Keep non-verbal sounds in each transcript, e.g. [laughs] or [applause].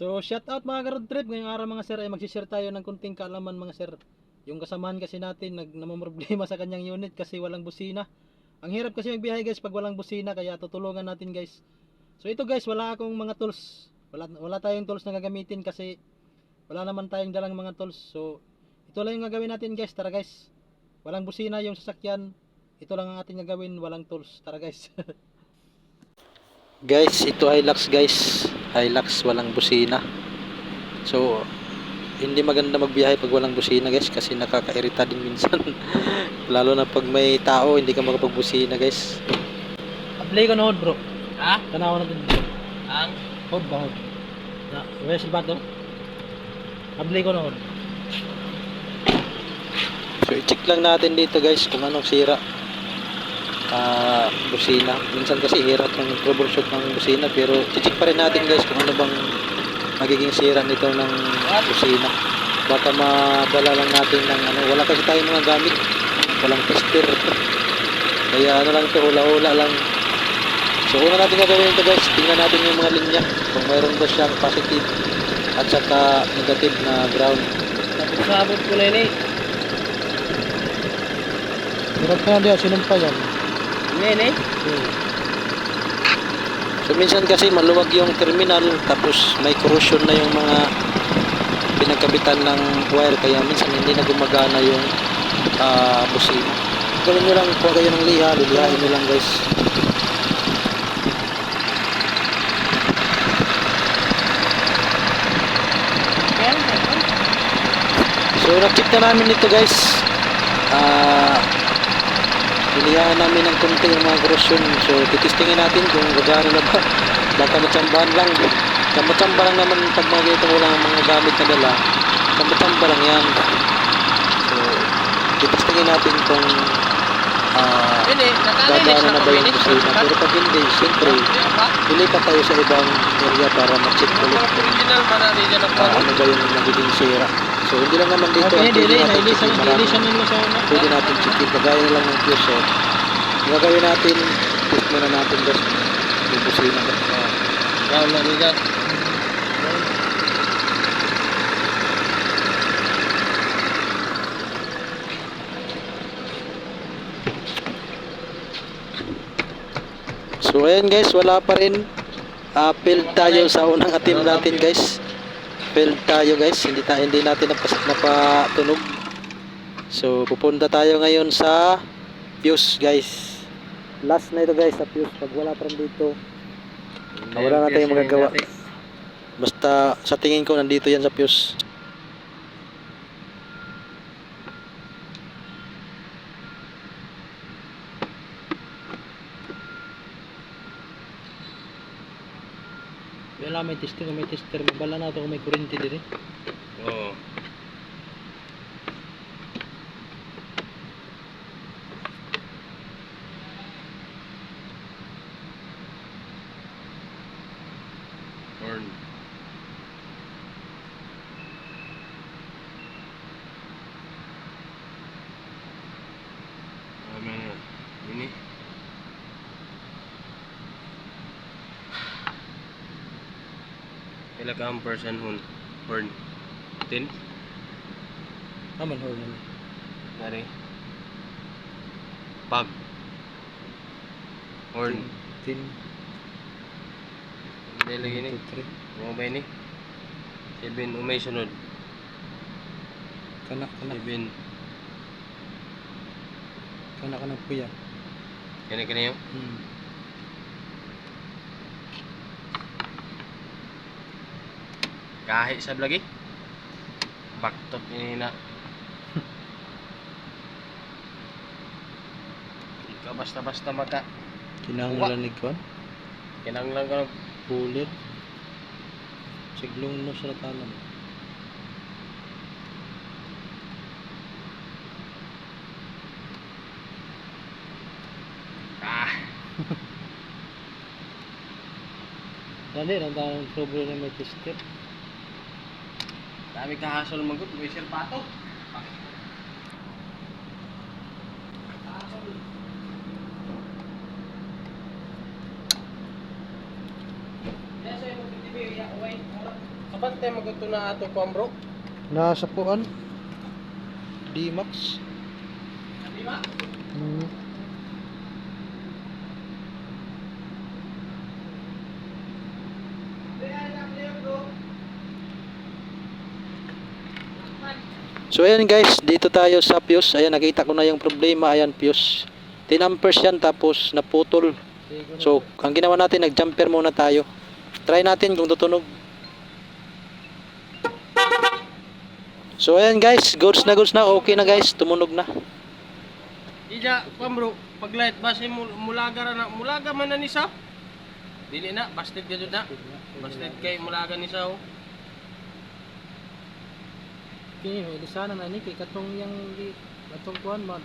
So, shout out mga ka-road trip. Ngayong araw mga sir ay mag-share tayo ng kunting kaalaman mga sir. Yung kasamahan kasi natin nag namumroblema sa kanyang unit kasi walang busina. Ang hirap kasi magbiyahe guys pag walang busina kaya tutulungan natin guys. So ito guys, wala akong mga tools. Wala wala tayong tools na gagamitin kasi wala naman tayong dalang mga tools. So ito lang yung gagawin natin guys. Tara guys. Walang busina yung sasakyan. Ito lang ang ating gagawin, walang tools. Tara guys. [laughs] guys, ito Hilux guys. Hilux walang busina. So hindi maganda magbiyahe pag walang busina guys kasi nakakairita din minsan. [laughs] Lalo na pag may tao, hindi ka makapagbusina guys. Ablay ko nood bro. Ha? Tanawa natin bro. Ang? Hod ba hod? Na, wala si Bato? Ablay ko nood. So i-check lang natin dito guys kung anong sira. Ah, busina. Minsan kasi hirap ng troubleshoot ng busina pero i-check pa rin natin guys kung ano bang magiging sira nito ng busina. Baka madala lang natin ng ano, wala kasi tayong mga gamit. Walang tester. Kaya ano lang to, hula-hula lang. So una natin gagawin ito guys, tingnan natin yung mga linya. Kung mayroon ba siyang positive at saka negative na ground. Tapos sabot ko na yun eh. Hirap ka na diyan, sinumpa yan. Yan eh. So minsan kasi maluwag yung terminal tapos may corrosion na yung mga pinagkabitan ng wire kaya minsan hindi na gumagana yung uh, busina. Gawin nyo lang kung kayo ng liha, lilihain nyo lang guys. So na-check na namin ito guys. Ah Ilihaan namin ng konti yung mga corrosion. So titistingin natin kung gagana na ba. [laughs] Baka matsambahan lang. Kamatsamba lang naman pag mga ganito walang mga gamit na dala. Kamatsamba lang yan. So titistingin natin kung. Nakalinis gagana na ba yung busina. Pero pag hindi, siyempre, ilipat tayo sa ibang area para ma-check ulit kung ah, ano ba yung nagiging sira. So hindi lang naman dito Okay, ang pwede natin checkin. Marami una. pwede natin checkin. Kagaya na lang ng fuse. So, ang gagawin natin, test muna natin guys. Yan na rin dyan. So ayan guys, wala pa rin. Failed tayo sa unang attempt natin guys. Failed tayo guys. Hindi tayo hindi natin napas napatunog. So pupunta tayo ngayon sa fuse guys. Last na ito guys sa fuse. Pag wala pa rin dito, wala na tayong magagawa. Basta sa tingin ko nandito yan sa fuse. Wala may tester, may tester. Mabala na ito kung may kurente din eh. Oo. Horn. Kailan ka ang person hun? Horn. Tin? Aman ho naman. Nari. Pag. Horn. Tin, Hindi lagi ni. Mga ba ini? Seven umay sunod. Kana, kana, Seven. kana, kana po yan. Kani kani yung? Hmm. Kahit sa lagi. Baktot ini na. Ikaw basta-basta maka. Kinahanglan ni Kwan. Kinanglan ka ng Pulir. Siglong no sa tanan. Ah. [laughs] Dali, nandahan ang sobre na may tester. Dami ka hasol magut. May pato. Be the Kapan tayo magkuto na ato ko bro? Nasa puan. D-Max. Lima? Hmm. So ayan guys, dito tayo sa fuse. Ayan, nakita ko na yung problema. Ayan, fuse. 10 amperes yan tapos naputol. So, ang ginawa natin, nag-jumper muna tayo. Try natin kung tutunog. So ayan guys, goods na goods na. Okay na guys, tumunog na. Ija, kuan bro, pag light base mul- mulaga na, mulaga man na ni sa. Dili na, busted ka na. Busted kay mulaga ni sa. oh. Kini may lisana na ni kay katong yang di katong kuan man.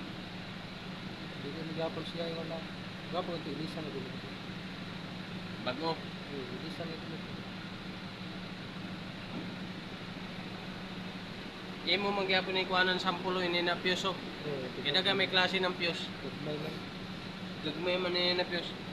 Di ko nagapon siya yung wala. Gapon ti lisan na dili. Bago. Lisan ito. Imo mangyapon ni kuanan sampulo ini na fuse oh. Kaya daga may klase ng fuse. May man. Gagmay man ni na fuse.